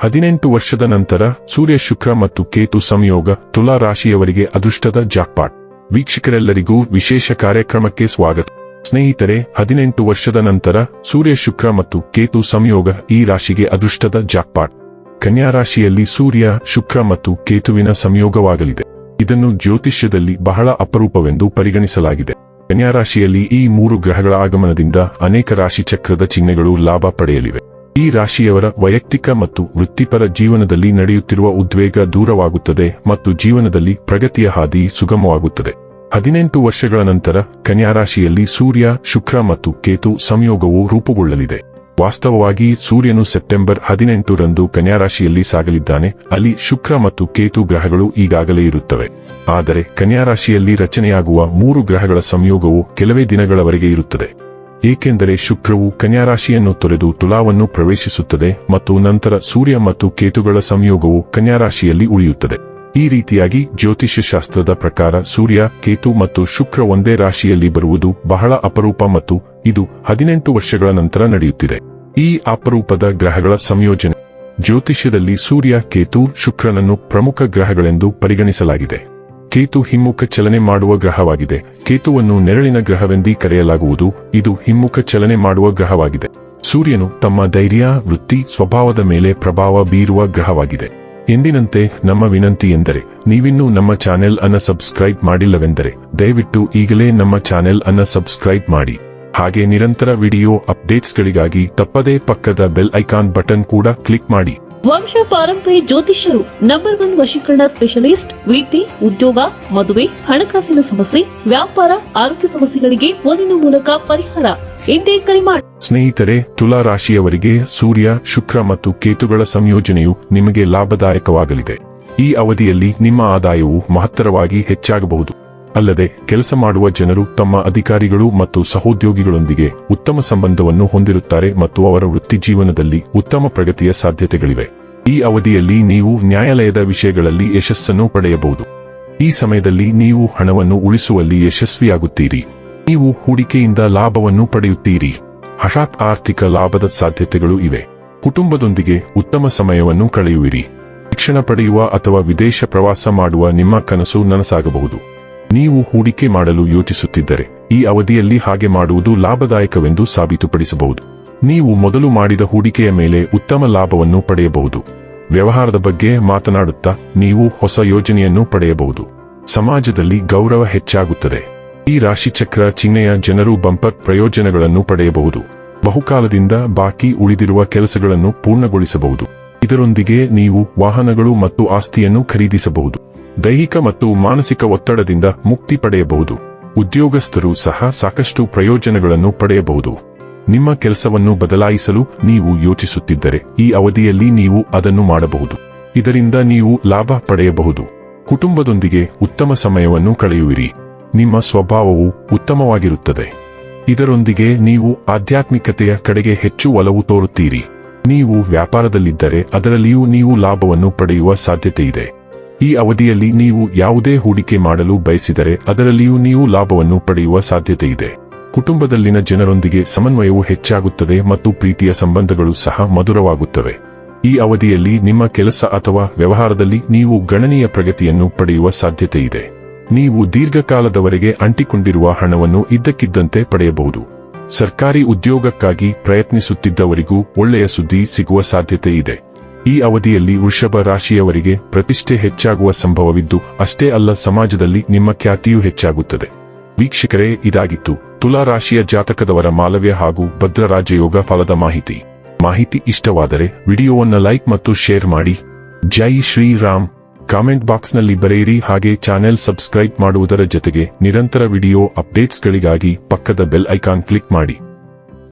ಹದಿನೆಂಟು ವರ್ಷದ ನಂತರ ಸೂರ್ಯ ಶುಕ್ರ ಮತ್ತು ಕೇತು ಸಂಯೋಗ ತುಲಾ ರಾಶಿಯವರಿಗೆ ಅದೃಷ್ಟದ ಜಾಕ್ಪಾಟ್. ವೀಕ್ಷಕರೆಲ್ಲರಿಗೂ ವಿಶೇಷ ಕಾರ್ಯಕ್ರಮಕ್ಕೆ ಸ್ವಾಗತ. ಸ್ನೇಹಿತರೆ, ಹದಿನೆಂಟು ವರ್ಷದ ನಂತರ ಸೂರ್ಯ ಶುಕ್ರ ಮತ್ತು ಕೇತು ಸಂಯೋಗ ಈ ರಾಶಿಗೆ ಅದೃಷ್ಟದ ಜಾಕ್ಪಾಟ್. ಕನ್ಯಾ ರಾಶಿಯಲ್ಲಿ ಸೂರ್ಯ, ಶುಕ್ರ ಮತ್ತು ಕೇತುವಿನ ಸಂಯೋಗವಾಗಲಿದೆ. ಇದನ್ನು ಜ್ಯೋತಿಷ್ಯದಲ್ಲಿ ಬಹಳ ಅಪರೂಪವೆಂದು ಪರಿಗಣಿಸಲಾಗಿದೆ. ಕನ್ಯಾ ರಾಶಿಯಲ್ಲಿ ಈ ಮೂರು ಗ್ರಹಗಳ ಆಗಮನದಿಂದ ಅನೇಕ ರಾಶಿ ಚಕ್ರದ ಚಿಹ್ನೆಗಳು ಲಾಭ ಪಡೆಯಲಿವೆ. ಈ ರಾಶಿಯವರ ವೈಯಕ್ತಿಕ ಮತ್ತು ವೃತ್ತಿಪರ ಜೀವನದಲ್ಲಿ ನಡೆಯುತ್ತಿರುವ ಉದ್ವೇಗ ದೂರವಾಗುತ್ತದೆ ಮತ್ತು ಜೀವನದಲ್ಲಿ ಪ್ರಗತಿಯ ಹಾದಿ ಸುಗಮವಾಗುತ್ತದೆ. ಹದಿನೆಂಟು ವರ್ಷಗಳ ನಂತರ ಕನ್ಯಾ ರಾಶಿಯಲ್ಲಿ ಸೂರ್ಯ, ಶುಕ್ರ ಮತ್ತು ಕೇತು ಸಂಯೋಗವು ರೂಪುಗೊಳ್ಳಲಿದೆ. ವಾಸ್ತವವಾಗಿ ಸೂರ್ಯನು ಸೆಪ್ಟೆಂಬರ್ ಹದಿನೆಂಟರಂದು ಕನ್ಯಾ ರಾಶಿಯಲ್ಲಿ ಸಾಗಲಿದ್ದಾನೆ. ಅಲ್ಲಿ ಶುಕ್ರ ಮತ್ತು ಕೇತು ಗ್ರಹಗಳು ಈಗಾಗಲೇ ಇರುತ್ತವೆ. ಆದರೆ ಕನ್ಯಾ ರಾಶಿಯಲ್ಲಿ ರಚನೆಯಾಗುವ ಮೂರು ಗ್ರಹಗಳ ಸಂಯೋಗವು ಕೆಲವೇ ದಿನಗಳವರೆಗೆ ಇರುತ್ತದೆ. ಏಕೆಂದರೆ ಶುಕ್ರವು ಕನ್ಯಾ ರಾಶಿಯನ್ನು ತೊರೆದು ತುಲಾವನ್ನು ಪ್ರವೇಶಿಸುತ್ತದೆ ಮತ್ತು ನಂತರ ಸೂರ್ಯ ಮತ್ತು ಕೇತುಗಳ ಸಂಯೋಗವು ಕನ್ಯಾ ರಾಶಿಯಲ್ಲಿ ಉಳಿಯುತ್ತದೆ. ಈ ರೀತಿಯಾಗಿ ಜ್ಯೋತಿಷ್ಯ ಶಾಸ್ತ್ರದ ಪ್ರಕಾರ ಸೂರ್ಯ, ಕೇತು ಮತ್ತು ಶುಕ್ರ ಒಂದೇ ರಾಶಿಯಲ್ಲಿ ಬರುವುದು ಬಹಳ ಅಪರೂಪ ಮತ್ತು ಇದು ಹದಿನೆಂಟು ವರ್ಷಗಳ ನಂತರ ನಡೆಯುತ್ತಿದೆ. ಈ ಅಪರೂಪದ ಗ್ರಹಗಳ ಸಂಯೋಜನೆ ಜ್ಯೋತಿಷ್ಯದಲ್ಲಿ ಸೂರ್ಯ, ಕೇತು, ಶುಕ್ರನನ್ನು ಪ್ರಮುಖ ಗ್ರಹಗಳೆಂದು ಪರಿಗಣಿಸಲಾಗಿದೆ. ಕೇತು ಹಿಮ್ಮುಖ ಚಲನೆ ಮಾಡುವ ಗ್ರಹವಾಗಿದೆ. ಕೇತುವನ್ನು ನೆರಳಿನ ಗ್ರಹವೆಂದೀ ಕರೆಯಲಾಗುವುದು. ಇದು ಹಿಮ್ಮುಖ ಚಲನೆ ಮಾಡುವ ಗ್ರಹವಾಗಿದೆ. ಸೂರ್ಯನು ತಮ್ಮ ಧೈರ್ಯ, ವೃತ್ತಿ, ಸ್ವಭಾವದ ಮೇಲೆ ಪ್ರಭಾವ ಬೀರುವ ಗ್ರಹವಾಗಿದೆ. ಎಂದಿನಂತೆ ನಮ್ಮ ವಿನಂತಿ ಎಂದರೆ, ನೀವಿನ್ನೂ ನಮ್ಮ ಚಾನೆಲ್ ಅನ್ನ ಸಬ್ಸ್ಕ್ರೈಬ್ ಮಾಡಿಲ್ಲವೆಂದರೆ, ದಯವಿಟ್ಟು ಈಗಲೇ ನಮ್ಮ ಚಾನೆಲ್ ಅನ್ನ ಸಬ್ಸ್ಕ್ರೈಬ್ ಮಾಡಿ. ಹಾಗೆ ನಿರಂತರ ವಿಡಿಯೋ ಅಪ್ಡೇಟ್ಸ್ಗಳಿಗಾಗಿ ತಪ್ಪದೇ ಪಕ್ಕದ ಬೆಲ್ ಐಕಾನ್ ಬಟನ್ ಕೂಡ ಕ್ಲಿಕ್ ಮಾಡಿ. ವಂಶ ಪಾರಂಪರ್ಯ ಜ್ಯೋತಿಷ್ಯರು ನಂಬರ್ ಒನ್ ವಶೀಕರಣ ಸ್ಪೆಷಲಿಸ್ಟ್ ವೀತಿ ಉದ್ಯೋಗ, ಮದುವೆ, ಹಣಕಾಸಿನ ಸಮಸ್ಯೆ, ವ್ಯಾಪಾರ, ಆರೋಗ್ಯ ಸಮಸ್ಯೆಗಳಿಗೆ ಫೋನಿನ ಮೂಲಕ ಪರಿಹಾರ. ಎಂದೇ ಕರೆ ಮಾಡಿ ಸ್ನೇಹಿತರೆ, ತುಲಾ ರಾಶಿಯವರಿಗೆ ಸೂರ್ಯ, ಶುಕ್ರ ಮತ್ತು ಕೇತುಗಳ ಸಂಯೋಜನೆಯು ನಿಮಗೆ ಲಾಭದಾಯಕವಾಗಲಿದೆ. ಈ ಅವಧಿಯಲ್ಲಿ ನಿಮ್ಮ ಆದಾಯವು ಮಹತ್ತರವಾಗಿ ಹೆಚ್ಚಾಗಬಹುದು. ಅಲ್ಲದೆ ಕೆಲಸ ಮಾಡುವ ಜನರು ತಮ್ಮ ಅಧಿಕಾರಿಗಳು ಮತ್ತು ಸಹೋದ್ಯೋಗಿಗಳೊಂದಿಗೆ ಉತ್ತಮ ಸಂಬಂಧವನ್ನು ಹೊಂದಿರುತ್ತಾರೆ ಮತ್ತು ಅವರ ವೃತ್ತಿ ಜೀವನದಲ್ಲಿ ಉತ್ತಮ ಪ್ರಗತಿಯ ಸಾಧ್ಯತೆಗಳಿವೆ. ಈ ಅವಧಿಯಲ್ಲಿ ನೀವು ನ್ಯಾಯಾಲಯದ ವಿಷಯಗಳಲ್ಲಿ ಯಶಸ್ಸನ್ನು ಪಡೆಯಬಹುದು. ಈ ಸಮಯದಲ್ಲಿ ನೀವು ಹಣವನ್ನು ಉಳಿಸುವಲ್ಲಿ ಯಶಸ್ವಿಯಾಗುತ್ತೀರಿ. ನೀವು ಹೂಡಿಕೆಯಿಂದ ಲಾಭವನ್ನು ಪಡೆಯುತ್ತೀರಿ. ಹಠಾತ್ ಆರ್ಥಿಕ ಲಾಭದ ಸಾಧ್ಯತೆಗಳು ಇವೆ. ಕುಟುಂಬದೊಂದಿಗೆ ಉತ್ತಮ ಸಮಯವನ್ನು ಕಳೆಯುವಿರಿ. ಶಿಕ್ಷಣ ಪಡೆಯುವ ಅಥವಾ ವಿದೇಶ ಪ್ರವಾಸ ಮಾಡುವ ನಿಮ್ಮ ಕನಸು ನನಸಾಗಬಹುದು. ನೀವು ಹೂಡಿಕೆ ಮಾಡಲು ಯೋಚಿಸುತ್ತಿದ್ದರೆ, ಈ ಅವಧಿಯಲ್ಲಿ ಹಾಗೆ ಮಾಡುವುದು ಲಾಭದಾಯಕವೆಂದು ಸಾಬೀತುಪಡಿಸಬಹುದು. ನೀವು ಮೊದಲು ಮಾಡಿದ ಹೂಡಿಕೆಯ ಮೇಲೆ ಉತ್ತಮ ಲಾಭವನ್ನು ಪಡೆಯಬಹುದು. ವ್ಯವಹಾರದ ಬಗ್ಗೆ ಮಾತನಾಡುತ್ತಾ ನೀವು ಹೊಸ ಯೋಜನೆಯನ್ನು ಪಡೆಯಬಹುದು. ಸಮಾಜದಲ್ಲಿ ಗೌರವ ಹೆಚ್ಚಾಗುತ್ತದೆ. ಈ ರಾಶಿಚಕ್ರ ಚಿಹ್ನೆಯ ಜನರು ಬಂಪರ್ ಪ್ರಯೋಜನಗಳನ್ನು ಪಡೆಯಬಹುದು. ಬಹುಕಾಲದಿಂದ ಬಾಕಿ ಉಳಿದಿರುವ ಕೆಲಸಗಳನ್ನು ಪೂರ್ಣಗೊಳಿಸಬಹುದು. ಇದರೊಂದಿಗೆ ನೀವು ವಾಹನಗಳು ಮತ್ತು ಆಸ್ತಿಯನ್ನು ಖರೀದಿಸಬಹುದು. ದೈಹಿಕ ಮತ್ತು ಮಾನಸಿಕ ಒತ್ತಡದಿಂದ ಮುಕ್ತಿ ಪಡೆಯಬಹುದು. ಉದ್ಯೋಗಸ್ಥರು ಸಹ ಸಾಕಷ್ಟು ಪ್ರಯೋಜನಗಳನ್ನು ಪಡೆಯಬಹುದು. ನಿಮ್ಮ ಕೆಲಸವನ್ನು ಬದಲಾಯಿಸಲು ನೀವು ಯೋಚಿಸುತ್ತಿದ್ದರೆ ಈ ಅವಧಿಯಲ್ಲಿ ನೀವು ಅದನ್ನು ಮಾಡಬಹುದು. ಇದರಿಂದ ನೀವು ಲಾಭ ಪಡೆಯಬಹುದು. ಕುಟುಂಬದೊಂದಿಗೆ ಉತ್ತಮ ಸಮಯವನ್ನು ಕಳೆಯುವಿರಿ. ನಿಮ್ಮ ಸ್ವಭಾವವು ಉತ್ತಮವಾಗಿರುತ್ತದೆ. ಇದರೊಂದಿಗೆ ನೀವು ಆಧ್ಯಾತ್ಮಿಕತೆಯ ಕಡೆಗೆ ಹೆಚ್ಚು ಒಲವು ತೋರುತ್ತೀರಿ. ನೀವು ವ್ಯಾಪಾರದಲ್ಲಿದ್ದರೆ ಅದರಲ್ಲಿಯೂ ನೀವು ಲಾಭವನ್ನು ಪಡೆಯುವ ಸಾಧ್ಯತೆಯಿದೆ. ಈ ಅವಧಿಯಲ್ಲಿ ನೀವು ಯಾವುದೇ ಹೂಡಿಕೆ ಮಾಡಲು ಬಯಸಿದರೆ ಅದರಲ್ಲಿಯೂ ನೀವು ಲಾಭವನ್ನು ಪಡೆಯುವ ಸಾಧ್ಯತೆಯಿದೆ ಕುಟುಂಬದಲ್ಲಿನ ಜನರೊಂದಿಗೆ ಸಮನ್ವಯವು ಹೆಚ್ಚಾಗುತ್ತದೆ ಮತ್ತು ಪ್ರೀತಿಯ ಸಂಬಂಧಗಳು ಸಹ ಮಧುರವಾಗುತ್ತವೆ. ಈ ಅವಧಿಯಲ್ಲಿ ನಿಮ್ಮ ಕೆಲಸ ಅಥವಾ ವ್ಯವಹಾರದಲ್ಲಿ ನೀವು ಗಣನೀಯ ಪ್ರಗತಿಯನ್ನು ಪಡೆಯುವ ಸಾಧ್ಯತೆಯಿದೆ ನೀವು ದೀರ್ಘಕಾಲದವರೆಗೆ ಅಂಟಿಕೊಂಡಿರುವ ಹಣವನ್ನು ಇದ್ದಕ್ಕಿದ್ದಂತೆ ಪಡೆಯಬಹುದು. ಸರ್ಕಾರಿ ಉದ್ಯೋಗಕ್ಕಾಗಿ ಪ್ರಯತ್ನಿಸುತ್ತಿದ್ದವರಿಗೂ ಒಳ್ಳೆಯ ಸುದ್ದಿ ಸಿಗುವ ಸಾಧ್ಯತೆ ಇದೆ. ಈ ಅವಧಿಯಲ್ಲಿ ವೃಷಭ ರಾಶಿಯವರಿಗೆ ಪ್ರತಿಷ್ಠೆ ಹೆಚ್ಚಾಗುವ ಸಂಭವವಿದ್ದು, ಅಷ್ಟೇ ಅಲ್ಲ ಸಮಾಜದಲ್ಲಿ ನಿಮ್ಮ ಖ್ಯಾತಿಯೂ ಹೆಚ್ಚಾಗುತ್ತದೆ. ವೀಕ್ಷಕರೇ, ಇದಾಗಿತ್ತು ತುಲಾ ರಾಶಿಯ ಜಾತಕದವರ ಮಾಲವ್ಯ ಹಾಗೂ ಭದ್ರ ರಾಜಯೋಗ ಫಲದ ಮಾಹಿತಿ. ಮಾಹಿತಿ ಇಷ್ಟವಾದರೆ ವಿಡಿಯೋವನ್ನು ಲೈಕ್ ಮತ್ತು ಶೇರ್ ಮಾಡಿ. ಜೈ ಶ್ರೀರಾಮ್. ಕಾಮೆಂಟ್ ಬಾಕ್ಸ್ನಲ್ಲಿ ಬರೆಯಿರಿ, ಹಾಗೆ ಚಾನೆಲ್ ಸಬ್ಸ್ಕ್ರೈಬ್ ಮಾಡುವುದರ ಜೊತೆಗೆ ನಿರಂತರ ವಿಡಿಯೋ ಅಪ್ಡೇಟ್ಸ್ಗಳಿಗಾಗಿ ಪಕ್ಕದ ಬೆಲ್ ಐಕಾನ್ ಕ್ಲಿಕ್ ಮಾಡಿ.